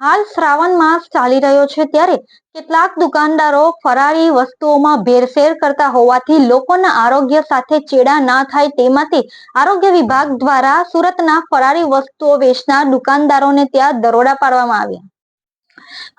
હાલ શ્રાવણ માસ ચાલી રહ્યો છે ત્યારે કેટલાક દુકાનદારો ફરારી વસ્તુઓમાં ભેરફેર કરતા હોવાથી લોકોના આરોગ્ય સાથે ચેડા ના થાય તે માટે આરોગ્ય વિભાગ દ્વારા સુરતના ફરારી વસ્તુઓ વેચનાર દુકાનદારોને ત્યાં દરોડા પાડવામાં આવ્યા.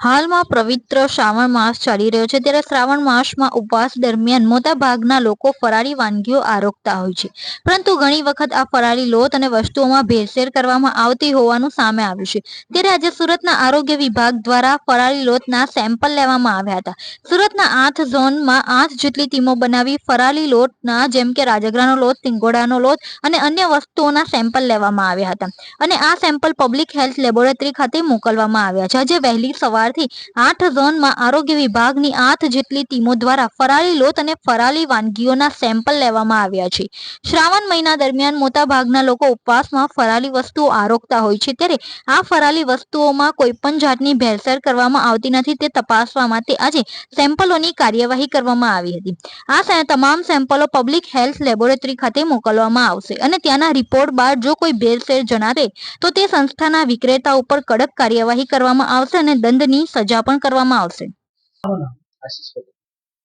હાલમાં પવિત્ર શ્રાવણ માસ ચાલી રહ્યો છે ત્યારે શ્રાવણ માસમાં ઉપવાસ દરમિયાન મોટા ભાગના લોકો ફરાળી વાનગીઓ આરોગતા હોય છે. પરંતુ ઘણી વખત આ ફરાળી લોટ અને વસ્તુઓમાં ભેળસેળ કરવામાં આવતી હોવાનું સામે આવ્યું છે. ત્યારે આજે સુરતના આરોગ્ય વિભાગ દ્વારા ફરાળી લોટના સેમ્પલ લેવામાં આવ્યા હતા. સુરતના આઠ ઝોનમાં આઠ જેટલી ટીમો બનાવી ફરાળી લોટના, જેમ કે રાજગરાનો લોટ સિંગોડાનો લોટ અને અન્ય વસ્તુઓના સેમ્પલ લેવામાં આવ્યા હતા. અને આ સેમ્પલ પબ્લિક હેલ્થ લેબોરેટરી ખાતે મોકલવામાં આવ્યા છે. આજે વહેલી સવારથી આઠ ઝોનમાં આરોગ્ય વિભાગની આઠ જેટલી ટીમો દ્વારા ફરાળી લોટ અને ફરાળી વાનગીઓના સેમ્પલ લેવામાં આવ્યા છે. શ્રાવણ મહિના દરમિયાન મોટા ભાગના લોકો ઉપવાસમાં ફરાળી વસ્તુઓ આરોગતા હોય છે. ત્યારે આ ફરાળી વસ્તુઓમાં કોઈ પણ જાતની ભેળસેળ કરવામાં આવતી નથી. તે તપાસવા માટે આજે સેમ્પલોની કાર્યવાહી કરવામાં આવી હતી. આ તમામ સેમ્પલો પબ્લિક હેલ્થ લેબોરેટરી ખાતે મોકલવામાં આવશે અને ત્યાંના રિપોર્ટ બાદ જો કોઈ ભેળસેળ જણાવે તો તે સંસ્થાના વિક્રેતા ઉપર કડક કાર્યવાહી કરવામાં આવશે અને દંડની સજા પણ કરવામાં આવશે.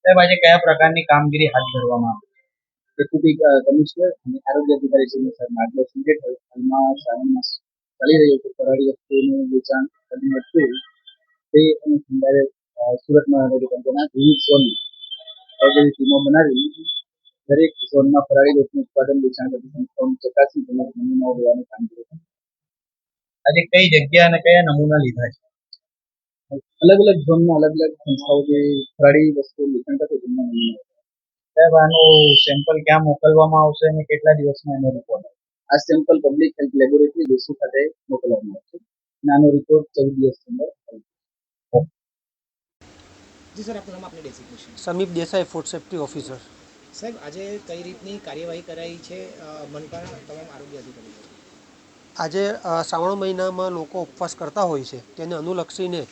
સાહેબ આજે કયા પ્રકારની કામગીરી હાથ ધરવામાં આવી ડેપ્યુટી કમિશનર અને આરોગ્ય અધિકારી શ્રીને સર માર્ગદર્શન હેઠળ હાલમાં શ્રાવણ માસ ચાલી રહ્યો છે. ફરાળી વસ્તુનું વેચાણ કરીને અટકેવું તે અનુસંધાને સુરતમાં સુરત કંપનીના વિવિધ ઝોન ઔદ્યોગિક ટીમો બનાવી દરેક ઝોનમાં ફરાળી વસ્તુનું ઉત્પાદન વેચાણ કરતી સંસ્થાઓની ચકાસી તેમજ નમૂનાઓ લેવાની કામગીરી. આજે કઈ જગ્યા અને કયા નમૂના લીધા છે? અલગ અલગ ઝોનમાં અલગ અલગ સંસ્થાઓ જે ઘણી વસ્તુ વેચાણ કરતી તેમના નમૂના સાહેબ આનું સેમ્પલ ક્યાં મોકલવામાં આવશે અને કેટલા દિવસમાં એનો રિપોર્ટ આ સેમ્પલ પબ્લિક હેલ્થ લેબોરેટરી દેશુ ખાતે મોકલવામાં આવશે અને આનો રિપોર્ટ ચૌદ દિવસ અંદર જી સર આપનું નામ આપની designation Samip Desai food safety officer સાહેબ આજે કઈ રીતની કાર્યવાહી કરાઈ છે? મનપા તમામ આરોગ્ય અધિકારીઓ. આજે શ્રાવણ મહિનામાં લોકો ઉપવાસ કરતા હોય છે. તેને અનુલક્ષીને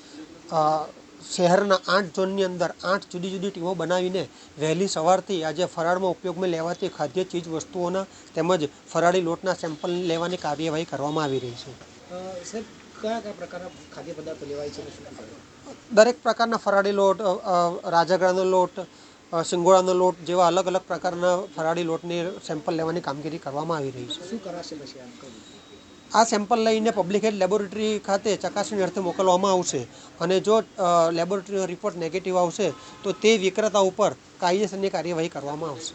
શહેરના આઠ ઝોનની અંદર આઠ જુદી જુદી ટીમો બનાવીને વહેલી સવારથી આજે ફરાળમાં ઉપયોગમાં લેવાતી ખાદ્ય ચીજ વસ્તુઓના તેમજ ફરાળી લોટના સેમ્પલ લેવાની કાર્યવાહી કરવામાં આવી રહી છે. સાહેબ કયા કયા પ્રકારના ખાદ્ય પદાર્થો લેવાય છે અને શું શું કરે? દરેક પ્રકારના ફરાળી લોટ અ, લોટ સિંગોળાનો સિંગોડાનો લોટ જેવા અલગ અલગ પ્રકારના ફરાળી લોટની સેમ્પલ લેવાની કામગીરી કરવામાં આવી રહી છે. શું કરાશે પછી આ સેમ્પલ લઈને પબ્લિક હેલ્થ લેબોરેટરી ખાતે ચકાસણી અર્થે મોકલવામાં આવશે. અને જો લેબોરેટરીનો રિપોર્ટ નેગેટિવ આવશે, તો તે વિક્રેતા ઉપર કાયદેસરની કાર્યવાહી કરવામાં આવશે.